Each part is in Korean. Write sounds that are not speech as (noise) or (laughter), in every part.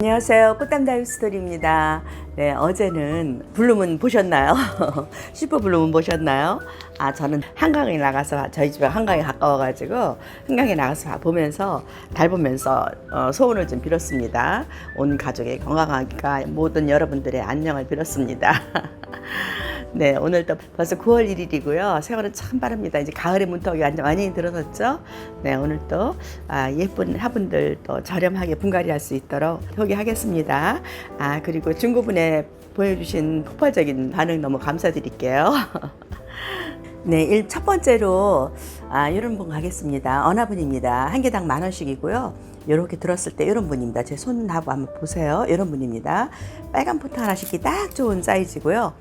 안녕하세요. 꽃담다육 스토리입니다. 네, 어제는 블루문 보셨나요? (laughs) 슈퍼 블루문 보셨나요? 아, 저는 한강에 나가서, 저희 집에 한강에 가까워가지고, 한강에 나가서 보면서, 달 보면서 어, 소원을 좀 빌었습니다. 온 가족의 건강하기가 모든 여러분들의 안녕을 빌었습니다. (laughs) 네, 오늘 또 벌써 9월 1일이고요. 세월은 참 빠릅니다. 이제 가을의 문턱이 완전 많이 들어섰죠. 네, 오늘 또 아, 예쁜 화분들 또 저렴하게 분갈이 할 수 있도록 소개하겠습니다. 아, 그리고 중고분에 보여주신 폭발적인 반응 너무 감사드릴게요. (laughs) 네, 일, 첫 번째로 아, 이런 분 가겠습니다. 어나분입니다. 한 개당 만 원씩이고요. 이렇게 들었을 때 이런 분입니다. 제 손하고 한번 보세요. 이런 분입니다. 빨간 포트 하나 씩기 딱 좋은 사이즈고요.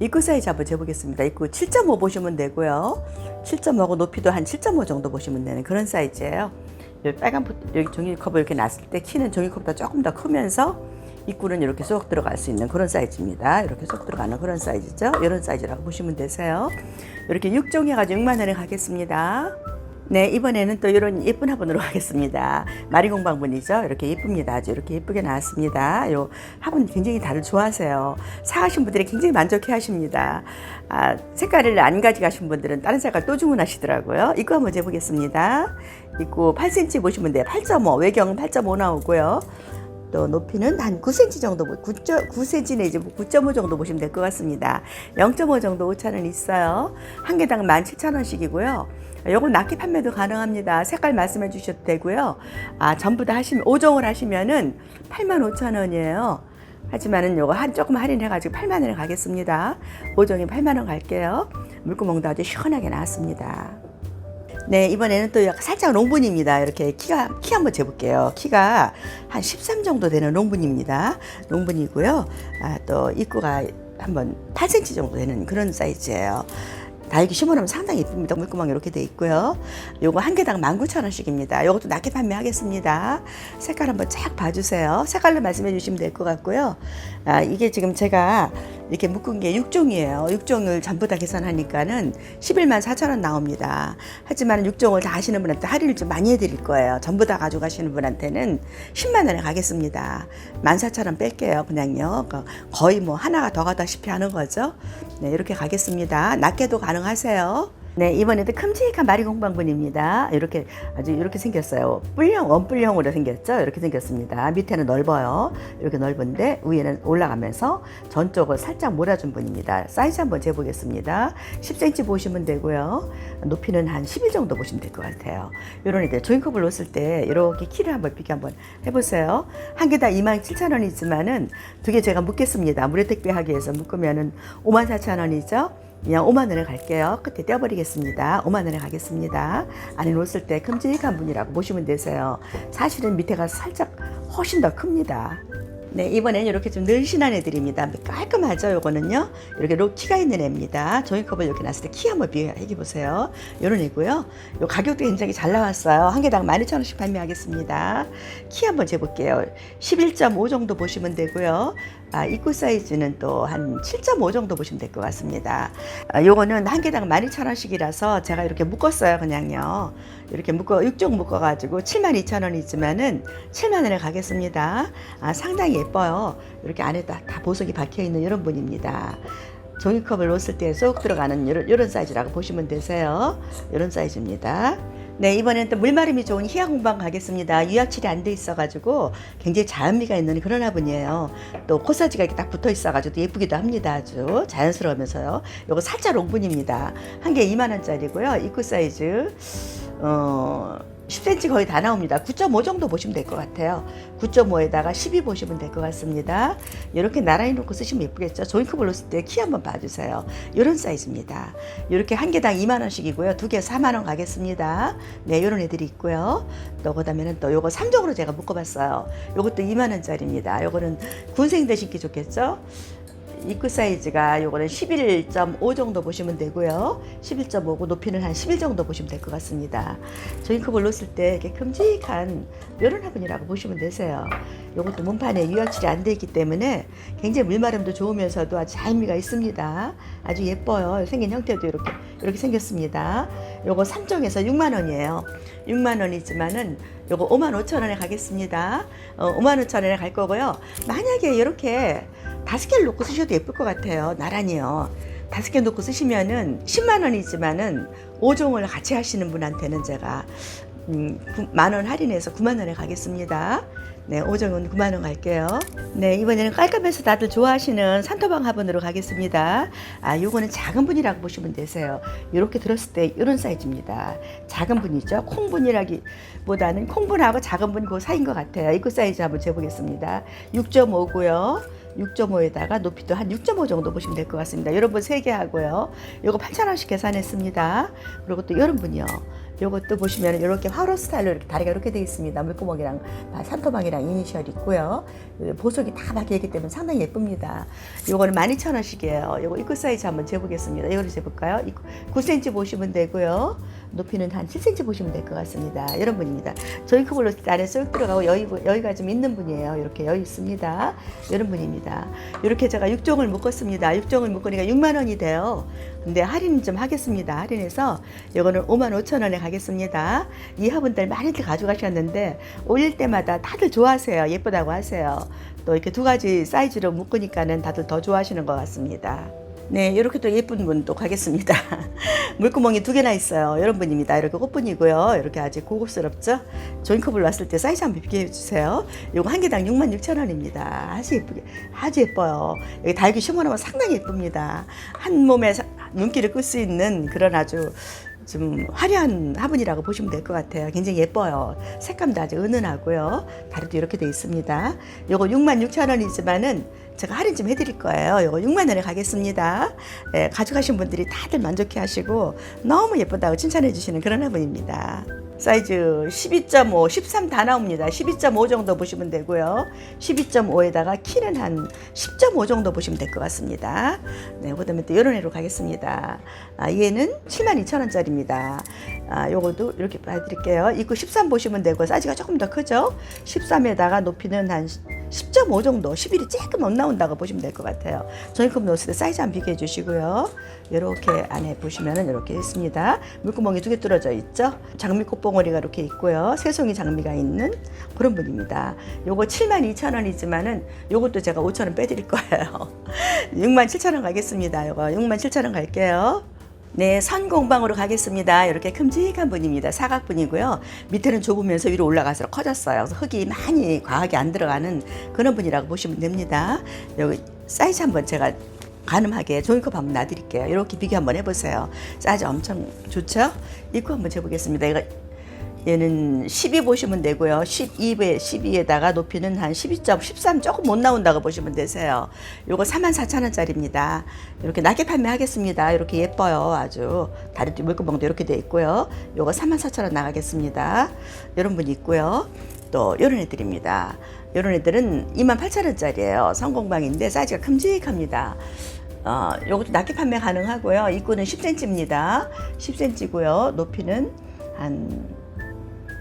입구 사이즈 한번 재보겠습니다. 입구 7.5 보시면 되고요. 7.5고 높이도 한 7.5 정도 보시면 되는 그런 사이즈예요. 여기 빨간 여기 종이컵을 이렇게 놨을 때 키는 종이컵보다 조금 더 크면서 입구는 이렇게 쏙 들어갈 수 있는 그런 사이즈입니다. 이렇게 쏙 들어가는 그런 사이즈죠. 이런 사이즈라고 보시면 되세요. 이렇게 6종 해가지고 6만 원에 가겠습니다. 네, 이번에는 또 이런 예쁜 화분으로 가겠습니다. 마리공방분이죠. 이렇게 예쁩니다. 아주 이렇게 예쁘게 나왔습니다. 요 화분 굉장히 다들 좋아하세요. 사가신 분들이 굉장히 만족해 하십니다. 아, 색깔을 안 가져가신 분들은 다른 색깔 또 주문하시더라고요. 이거 한번 재보겠습니다. 이거 8cm 보시면 돼요. 8.5, 외경은 8.5 나오고요. 또 높이는 한 9cm 정도, 9cm 내지 9.5 정도 보시면 될 것 같습니다. 0.5 정도 오차는 있어요. 한 개당 17,000원씩이고요. 요건 낱개 판매도 가능합니다. 색깔 말씀해 주셔도 되고요. 아, 전부 다 하시면, 5종을 하시면은 85,000원이에요. 하지만은 요거 한 조금 할인해가지고 8만 원에 가겠습니다. 5종이 8만 원 갈게요. 물구멍도 아주 시원하게 나왔습니다. 네, 이번에는 또 약간 살짝 롱분입니다. 이렇게 키가, 키 한번 재볼게요. 키가 한 13 정도 되는 롱분입니다. 롱분이고요. 아, 또 입구가 한번 8cm 정도 되는 그런 사이즈예요. 다육이 심어놓으면 상당히 예쁩니다. 물구멍 이렇게 돼 있고요. 요거 한 개당 19,000원씩입니다. 요것도 낮게 판매하겠습니다. 색깔 한번 쫙 봐주세요. 색깔로 말씀해 주시면 될 것 같고요. 아, 이게 지금 제가 이렇게 묶은 게 6종이에요. 6종을 전부 다 계산하니까는 11만 4천 원 나옵니다. 하지만 6종을 다 하시는 분한테 할인을 좀 많이 해드릴 거예요. 전부 다 가져가시는 분한테는 10만 원에 가겠습니다. 14,000원 뺄게요. 그냥요. 그 거의 뭐 하나가 더 가다시피 하는 거죠. 네, 이렇게 가겠습니다. 낮게도 가능하세요. 네, 이번에도 큼직한 마리공방분입니다. 이렇게 아주 이렇게 생겼어요. 뿔형, 원뿔형으로 생겼죠? 이렇게 생겼습니다. 밑에는 넓어요. 이렇게 넓은데 위에는 올라가면서 전쪽을 살짝 몰아준 분입니다. 사이즈 한번 재보겠습니다. 10cm 보시면 되고요. 높이는 한11 정도 보시면 될 것 같아요. 이런 애들 조인컵을 놓았을 때 이렇게 키를 한번 비교 한번 해보세요. 한 개당 27,000원이지만은 두 개 제가 묶겠습니다. 무료 택배하기 위해서 묶으면은 54,000원이죠. 그냥 5만 원에 갈게요. 끝에 떼어버리겠습니다. 5만 원에 가겠습니다. 안에 놓았을 때 큼직한 분이라고 보시면 되세요. 사실은 밑에가 살짝 훨씬 더 큽니다. 네, 이번엔 이렇게 좀 늘씬한 애들입니다. 깔끔하죠, 요거는요. 이렇게 로 키가 있는 애입니다. 종이컵을 이렇게 놨을 때 키 한번 비교해 보세요. 요런 애고요. 요 가격도 굉장히 잘 나왔어요. 한 개당 12,000원씩 판매하겠습니다. 키 한번 재볼게요. 11.5 정도 보시면 되고요. 아, 입구 사이즈는 또 한 7.5 정도 보시면 될 것 같습니다. 아, 요거는 한 개당 12,000원씩이라서 제가 이렇게 묶었어요, 그냥요. 이렇게 묶어, 6종 묶어가지고 72,000원이지만은 7만원에 가겠습니다. 아, 상당히 예뻐요. 이렇게 안에 다 다 보석이 박혀있는 이런 분입니다. 종이컵을 놓았을 때 쏙 들어가는 이런 사이즈라고 보시면 되세요. 이런 사이즈입니다. 네, 이번엔 또 물마름이 좋은 희야 공방 가겠습니다. 유약칠이 안 돼 있어가지고 굉장히 자연미가 있는 그런 화분이에요. 또 코사지가 이렇게 딱 붙어 있어가지고 예쁘기도 합니다. 아주 자연스러우면서요. 요거 살짝 롱분입니다. 한 개 2만원짜리고요. 입구 사이즈, 어, 10cm 거의 다 나옵니다. 9.5 정도 보시면 될 것 같아요. 9.5에다가 12 보시면 될 것 같습니다. 이렇게 나란히 놓고 쓰시면 예쁘겠죠. 종이컵을 놓을 때키 한번 봐주세요. 이런 사이즈입니다. 이렇게 한 개당 2만 원씩이고요. 두 개 4만 원 가겠습니다. 네, 이런 애들이 있고요. 또 그다음에는 또 요거 3종으로 제가 묶어봤어요. 요것도 2만 원짜리입니다. 요거는 군생들 신기 좋겠죠. 입구 사이즈가 요거는 11.5 정도 보시면 되고요. 11.5고 높이는 한 11 정도 보시면 될 것 같습니다. 조인컵을 놓았을 때 이렇게 큼직한 이런 화분이라고 보시면 되세요. 요것도 문판에 유약칠이 안 돼 있기 때문에 굉장히 물마름도 좋으면서도 아주 자의미가 있습니다. 아주 예뻐요. 생긴 형태도 이렇게 이렇게 생겼습니다. 요거 3종에서 6만 원이에요. 6만 원이지만은 요거 5만 5천 원에 가겠습니다. 어, 5만 5천 원에 갈 거고요. 만약에 이렇게 다섯 개를 놓고 쓰셔도 예쁠 것 같아요. 나란히요. 다섯 개 놓고 쓰시면은 10만 원이지만은 5종을 같이 하시는 분한테는 제가 음, 만 원 할인해서 9만 원에 가겠습니다. 네, 5종은 9만 원 갈게요. 네, 이번에는 깔끔해서 다들 좋아하시는 산토방 화분으로 가겠습니다. 아, 요거는 작은 분이라고 보시면 되세요. 이렇게 들었을 때 이런 사이즈입니다. 작은 분이죠. 콩분이라기보다는 콩분하고 작은 분이 그 사이인 것 같아요. 이거 사이즈 한번 재보겠습니다. 6.5고요. 6.5에다가 높이도 한 6.5 정도 보시면 될 것 같습니다. 여러분 3개 하고요. 요거 8,000원씩 계산했습니다. 그리고 또 여러분이요. 요것도 보시면 이렇게 화로 스타일로 이렇게 다리가 이렇게 되어 있습니다. 물구멍이랑 산토방이랑 이니셜 있고요. 보석이 다 박혀 있기 때문에 상당히 예쁩니다. 요거는 12,000원씩이에요. 요거 입구 사이즈 한번 재보겠습니다. 이거를 재볼까요? 9cm 보시면 되고요. 높이는 한 7cm 보시면 될 것 같습니다. 이런 분입니다. 저희 크블로 안에 쏙 들어가고 여유, 여유가 좀 있는 분이에요. 이렇게 여유 있습니다. 이런 분입니다. 이렇게 제가 6종을 묶었습니다. 6종을 묶으니까 6만 원이 돼요. 근데 할인 좀 하겠습니다. 할인해서 이거는 5만 5천 원에 가겠습니다. 이 화분들 많이들 가져가셨는데 올릴 때마다 다들 좋아하세요. 예쁘다고 하세요. 또 이렇게 두 가지 사이즈로 묶으니까는 다들 더 좋아하시는 것 같습니다. 네, 이렇게 또 예쁜 분또 가겠습니다. (laughs) 물구멍이 두 개나 있어요. 이런 분입니다. 이렇게 꽃분이고요. 이렇게 아주 고급스럽죠? 조인컵을 놨을 때 사이즈 한번 비교해 주세요. 이거 한 개당 6만 6천 원입니다. 아주 예쁘게, 아주 예뻐요. 여기 달기 심어놓으면 상당히 예쁩니다. 한 몸에 사- 눈길을 끌 수 있는 그런 아주 좀 화려한 화분이라고 보시면 될 것 같아요. 굉장히 예뻐요. 색감도 아주 은은하고요. 다리도 이렇게 돼 있습니다. 요거 6만 6천 원이지만은 제가 할인 좀 해드릴 거예요. 요거 6만 원에 가겠습니다. 네, 가져가신 분들이 다들 만족해 하시고 너무 예쁘다고 칭찬해 주시는 그런 화분입니다. 사이즈 12.5, 13 다 나옵니다. 12.5 정도 보시면 되고요. 12.5에다가 키는 한 10.5 정도 보시면 될 것 같습니다. 네, 그 다음에 또 이런 애로 가겠습니다. 아, 얘는 72,000원짜리입니다. 아, 요것도 이렇게 봐드릴게요. 입구 13 보시면 되고 사이즈가 조금 더 크죠? 13에다가 높이는 한 10.5 정도, 11이 조금 못 나온다고 보시면 될 것 같아요. 저희컵 넣었을 때 사이즈 한번 비교해 주시고요. 이렇게 안에 보시면은 이렇게 있습니다. 물구멍이 두 개 뚫어져 있죠? 장미 꽃봉오리가 이렇게 있고요. 새송이 장미가 있는 그런 분입니다. 요거 72,000원이지만은 요것도 제가 5,000원 빼드릴 거예요. (laughs) 67,000원 가겠습니다. 요거 67,000원 갈게요. 네, 선공방으로 가겠습니다. 이렇게 큼직한 분입니다. 사각분이고요. 밑에는 좁으면서 위로 올라가서 커졌어요. 그래서 흙이 많이 과하게 안 들어가는 그런 분이라고 보시면 됩니다. 여기 사이즈 한번 제가 가늠하게 종이컵 한번 놔드릴게요. 이렇게 비교 한번 해보세요. 사이즈 엄청 좋죠? 입구 한번 재보겠습니다. 이거 얘는 12 보시면 되고요. 12에 12에다가 높이는 한 12점, 13 조금 못 나온다고 보시면 되세요. 요거 44,000원짜리입니다. 이렇게 낮게 판매하겠습니다. 이렇게 예뻐요. 아주 다리 뒤 물구멍도 이렇게 돼 있고요. 요거 44,000원 나가겠습니다. 이런 분이 있고요. 또 이런 애들입니다. 이런 애들은 28,000원짜리예요. 성공방인데 사이즈가 큼직합니다. 어, 요것도 낮게 판매 가능하고요. 입구는 10cm입니다. 10cm고요. 높이는 한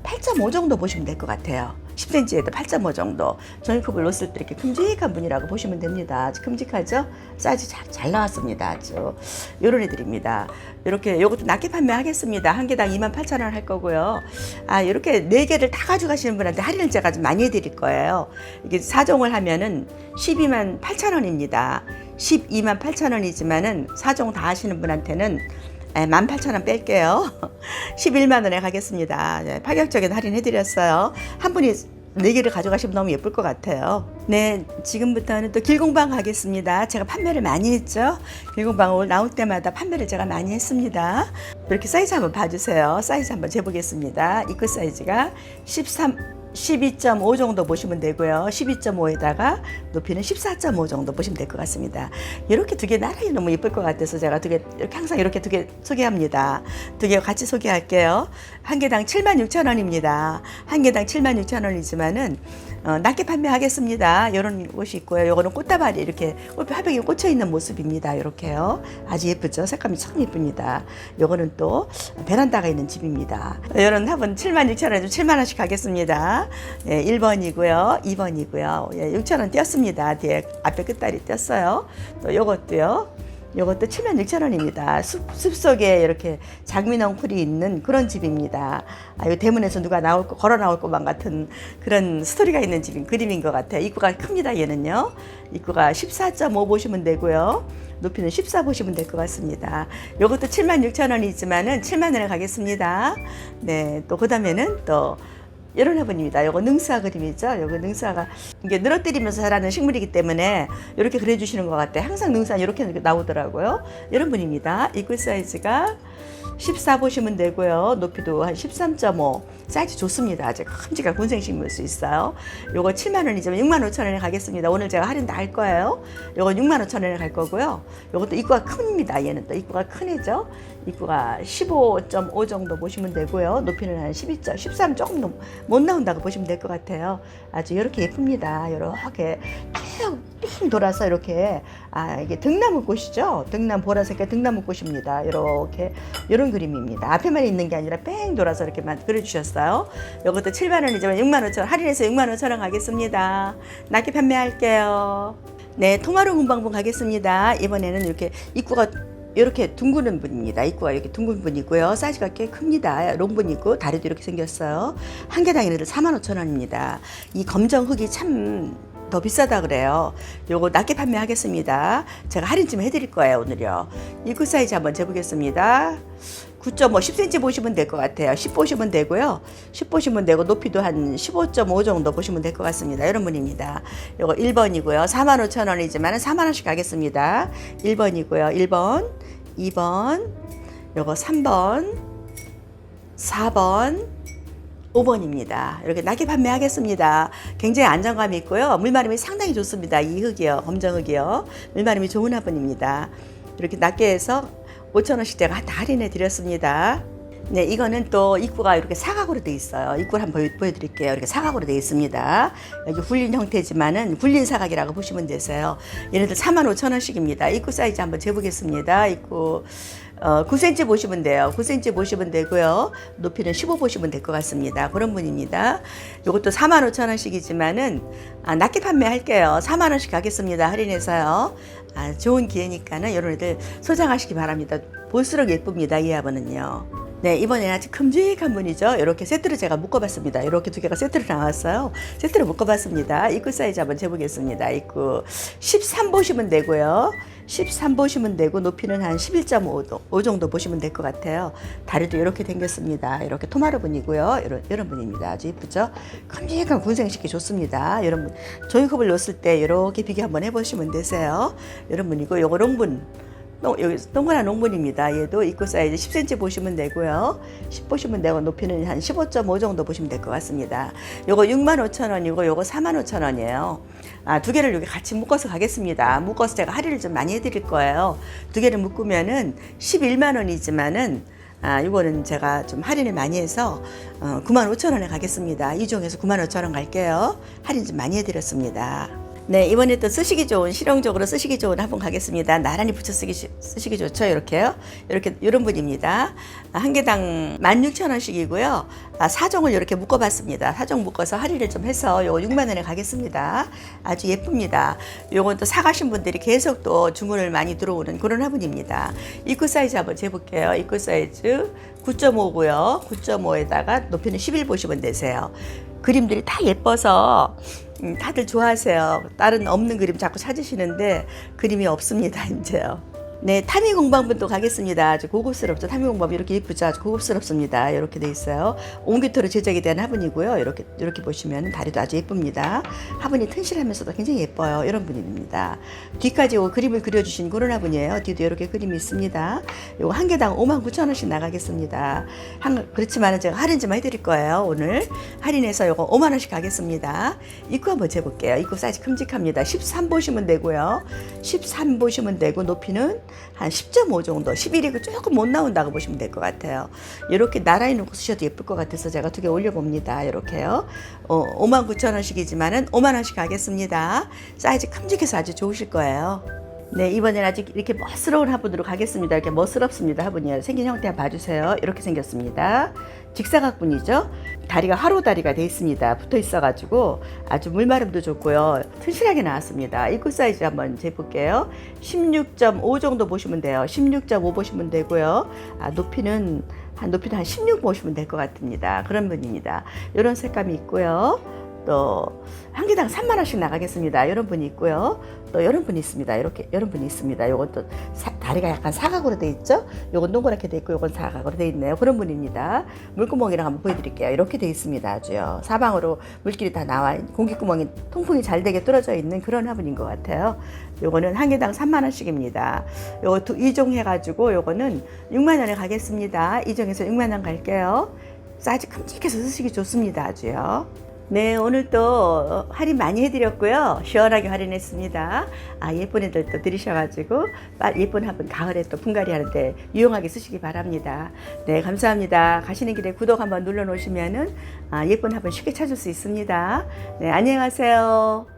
8.5 정도 보시면 될 것 같아요. 10cm에도 8.5 정도. 종이컵을 놓았을 때 이렇게 큼직한 분이라고 보시면 됩니다. 아주 큼직하죠? 사이즈 잘, 잘 나왔습니다. 아주. 요런 애들입니다. 이렇게 요것도 낮게 판매하겠습니다. 한 개당 28,000원 할 거고요. 아, 이렇게 네 개를 다 가져가시는 분한테 할인을 제가 좀 많이 해드릴 거예요. 이게 4종을 하면은 12만 8천원입니다. 12만 8천원이지만은 4종 다 하시는 분한테는 18,000원 뺄게요. (laughs) 11만 원에 가겠습니다. 네, 파격적인 할인 해드렸어요. 한 분이 네 개를 가져가시면 너무 예쁠 것 같아요. 네, 지금부터는 또 길공방 가겠습니다. 제가 판매를 많이 했죠. 길공방 올 나올 때마다 판매를 제가 많이 했습니다. 이렇게 사이즈 한번 봐주세요. 사이즈 한번 재보겠습니다. 입구 사이즈가 13, 12.5 정도 보시면 되고요. 12.5에다가 높이는 14.5 정도 보시면 될 것 같습니다. 이렇게 두 개 나란히 너무 예쁠 것 같아서 제가 두 개 이렇게 항상 이렇게 두 개 소개합니다. 두 개 같이 소개할게요. 한 개당 76,000원입니다. 한 개당 76,000원이지만은 어, 낮게 판매하겠습니다. 이런 옷이 있고요. 요거는 꽃다발이 이렇게 꽃 화병이 꽂혀 있는 모습입니다. 이렇게요. 아주 예쁘죠? 색감이 참 예쁩니다. 요거는 또 베란다가 있는 집입니다. 이런 화분 76,000원, 7만 원씩 가겠습니다. 네, 1번이고요. 2번이고요. 예, 6,000원 띄었습니다. 뒤에 앞에 끝다리 띄었어요. 또 요것도요. 요것도 7만 6천 원입니다. 숲, 숲속에 이렇게 장미넝쿨이 있는 그런 집입니다. 아, 이 대문에서 누가 나올 거, 걸어 나올 것만 같은 그런 스토리가 있는 집인 그림인 것 같아요. 입구가 큽니다. 얘는요. 입구가 14.5 보시면 되고요. 높이는 14 보시면 될 것 같습니다. 요것도 7만 6천 원이지만은 7만 원에 가겠습니다. 네, 또 그다음에는 또 이런 화분입니다. 요거 능사 그림이죠. 요거 능사가 이게 늘어뜨리면서 자라는 식물이기 때문에 이렇게 그려주시는 것 같아요. 항상 능사 이렇게 나오더라고요. 이런 분입니다. 이글 사이즈가 14 보시면 되고요. 높이도 한 13.5. 사이즈 좋습니다. 아주 큼직한 군생식물 수 있어요. 요거 7만 원이지만 6만 5천 원에 가겠습니다. 오늘 제가 할인 다 할 거예요. 요거 6만 5천 원에 갈 거고요. 요것도 입구가 큽니다. 얘는 또 입구가 큰 애죠. 입구가 15.5 정도 보시면 되고요. 높이는 한 12점, 13 조금 넘- 못 나온다고 보시면 될 것 같아요. 아주 이렇게 예쁩니다. 이렇게 쭉 삥 돌아서 이렇게 아 이게 등나무 꽃이죠. 등나무 보라색의 등나무 꽃입니다. 이렇게 이런 그림입니다. 앞에만 있는 게 아니라 뺑 돌아서 이렇게만 그려주셨어요. 이것도 7만 원이지만 6만 5천 원 할인해서 6만 5천 원 가겠습니다. 낮게 판매할게요. 네, 통화로 문방문 가겠습니다. 이번에는 이렇게 입구가 이렇게 둥그는 분입니다. 입구가 이렇게 둥근 분이고요. 사이즈가 꽤 큽니다. 롱분이고 다리도 이렇게 생겼어요. 한 개당 얘네들 4만 5천 원입니다. 이 검정 흙이 참 더 비싸다 그래요. 요거 낮게 판매하겠습니다. 제가 할인 좀 해드릴 거예요 오늘요. 입구 사이즈 한번 재보겠습니다. 9.5, 10cm 보시면 될 것 같아요. 10 보시면 되고요. 10 보시면 되고 높이도 한 15.5 정도 보시면 될 것 같습니다. 이런 분입니다. 요거 1번이고요. 4만 5천 원이지만 4만 원씩 가겠습니다. 1번이고요. 1번, 2번, 요거 3번, 4번, 5번입니다. 이렇게 낮게 판매하겠습니다. 굉장히 안정감이 있고요. 물마름이 상당히 좋습니다. 이 흙이요. 검정 흙이요. 물마름이 좋은 화분입니다. 이렇게 해서 5천원씩 제가 다 할인해 드렸습니다. 네, 이거는 또 입구가 이렇게 사각으로 돼 있어요. 입구를 한번 보여- 보여드릴게요. 이렇게 사각으로 돼 있습니다. 여기 굴린 형태지만은 굴린 사각이라고 보시면 되세요. 얘네들 4만 5천 원씩입니다. 입구 사이즈 한번 재보겠습니다. 입구 어, 9cm 보시면 돼요. 9cm 보시면 되고요. 높이는 15 보시면 될 것 같습니다. 그런 분입니다. 이것도 4만 5천 원씩이지만은 아, 낮게 판매할게요. 4만 원씩 가겠습니다. 할인해서요. 아, 좋은 기회니까는 애들 소장하시기 바랍니다. 볼수록 예쁩니다. 이 화분은요. 네, 이번에는 아주 큼직한 분이죠. 이렇게 세트를 제가 묶어봤습니다. 이렇게 두 개가 세트로 나왔어요. 세트를 묶어봤습니다. 입구 사이즈 한번 재보겠습니다. 입구 13 보시면 되고요. 13 보시면 되고 높이는 한 11.5 정도 보시면 될 것 같아요. 다리도 이렇게 생겼습니다. 이렇게 토마르 분이고요. 이런, 이런 분입니다. 아주 예쁘죠? 큼직한 군생식이 좋습니다. 여러분, 종이컵을 놓았을 때 이렇게 비교 한번 해보시면 되세요. 이런 분이고, 요거 롱분. 동- 여기 동그란 농분입니다. 얘도 입구 사이즈 10cm 보시면 되고요. 10 보시면 되고 높이는 한 15.5 정도 보시면 될 것 같습니다. 요거 6만 5천 원이고 요거 4만 5천 원이에요. 아, 두 개를 여기 같이 묶어서 가겠습니다. 묶어서 제가 할인을 좀 많이 해드릴 거예요. 두 개를 묶으면은 11만 원이지만은 아, 이거는 제가 좀 할인을 많이 해서 어, 9만 5천 원에 가겠습니다. 이종에서 9만 5천 원 갈게요. 할인 좀 많이 해드렸습니다. 네, 이번에 또 쓰시기 좋은, 실용적으로 쓰시기 좋은 화분 가겠습니다. 나란히 붙여 쓰기, 시- 쓰시기 좋죠. 이렇게요. 이렇게, 이런 분입니다. 아, 한 개당 16,000원씩이고요. 아, 사종을 이렇게 묶어 봤습니다. 사종 묶어서 할인을 좀 해서 요거 6만 원에 가겠습니다. 아주 예쁩니다. 요건 또 사가신 분들이 계속 또 주문을 많이 들어오는 그런 화분입니다. 입구 사이즈 한번 재볼게요. 입구 사이즈 9.5고요. 9.5에다가 높이는 11 보시면 되세요. 그림들이 다 예뻐서 음, 다들 좋아하세요. 다른 없는 그림 자꾸 찾으시는데 그림이 없습니다, (laughs) 이제요. 네, 타미 공방분도 가겠습니다. 아주 고급스럽죠. 타미 공방 이렇게 예쁘죠. 아주 고급스럽습니다. 이렇게 돼 있어요. 옹기토로 제작이 된 화분이고요. 이렇게 이렇게 보시면 다리도 아주 예쁩니다. 화분이 튼실하면서도 굉장히 예뻐요. 이런 분입니다. 뒤까지 요 그림을 그려주신 그런 화분이에요. 뒤도 이렇게 그림이 있습니다. 요거 한 개당 5만 9천 원씩 나가겠습니다. 한, 그렇지만은 제가 할인 좀 해드릴 거예요. 오늘 할인해서 요거 5만 원씩 가겠습니다. 입구 한번 재볼게요. 입구 사이즈 큼직합니다. 13 보시면 되고요. 13 보시면 되고 높이는 한 10.5 정도, 11이고 조금 못 나온다고 보시면 될 것 같아요. 이렇게 나란히 놓고 쓰셔도 예쁠 것 같아서 제가 두 개 올려봅니다. 이렇게요. 어, 59,000원씩이지만은 5만 원씩 가겠습니다. 사이즈 큼직해서 아주 좋으실 거예요. 네, 이번엔 아주 이렇게 멋스러운 화분으로 가겠습니다. 이렇게 멋스럽습니다. 화분이 생긴 형태 봐주세요. 이렇게 생겼습니다. 직사각분이죠. 다리가 화로 다리가 돼 있습니다. 붙어 있어가지고 아주 물마름도 좋고요. 튼실하게 나왔습니다. 입구 사이즈 한번 재볼게요. 16.5 정도 보시면 돼요. 16.5 보시면 되고요. 아, 높이는 한 높이는 한 16 보시면 될 것 같습니다. 그런 분입니다. 이런 색감이 있고요. 또 한 개당 3만 원씩 나가겠습니다. 이런 분이 있고요. 또 이런 분이 있습니다. 이렇게 이런 분이 있습니다. 또 사- 다리가 약간 사각으로 돼 있죠. 요건 동그랗게 돼 있고 요건 사각으로 돼 있네요. 그런 분입니다. 물구멍이랑 한번 보여드릴게요. 이렇게 돼 있습니다. 아주요. 사방으로 물길이 다 나와 공기구멍이 통풍이 잘 되게 뚫어져 있는 그런 화분인 것 같아요. 요거는 한 개당 3만 원씩입니다. 요거 두, 이종 해가지고 요거는 6만 원에 가겠습니다. 이종에서 6만 원 갈게요. 사이즈 큼직해서 쓰시기 좋습니다. 아주요. 네, 오늘 또 할인 많이 해드렸고요. 시원하게 할인했습니다. 아, 예쁜 애들 또 들이셔가지고, 빠- 예쁜 화분 가을에 또 분갈이 하는데 유용하게 쓰시기 바랍니다. 네, 감사합니다. 가시는 길에 구독 한번 눌러 놓으시면은, 아, 예쁜 화분 쉽게 찾을 수 있습니다. 네, 안녕하세요.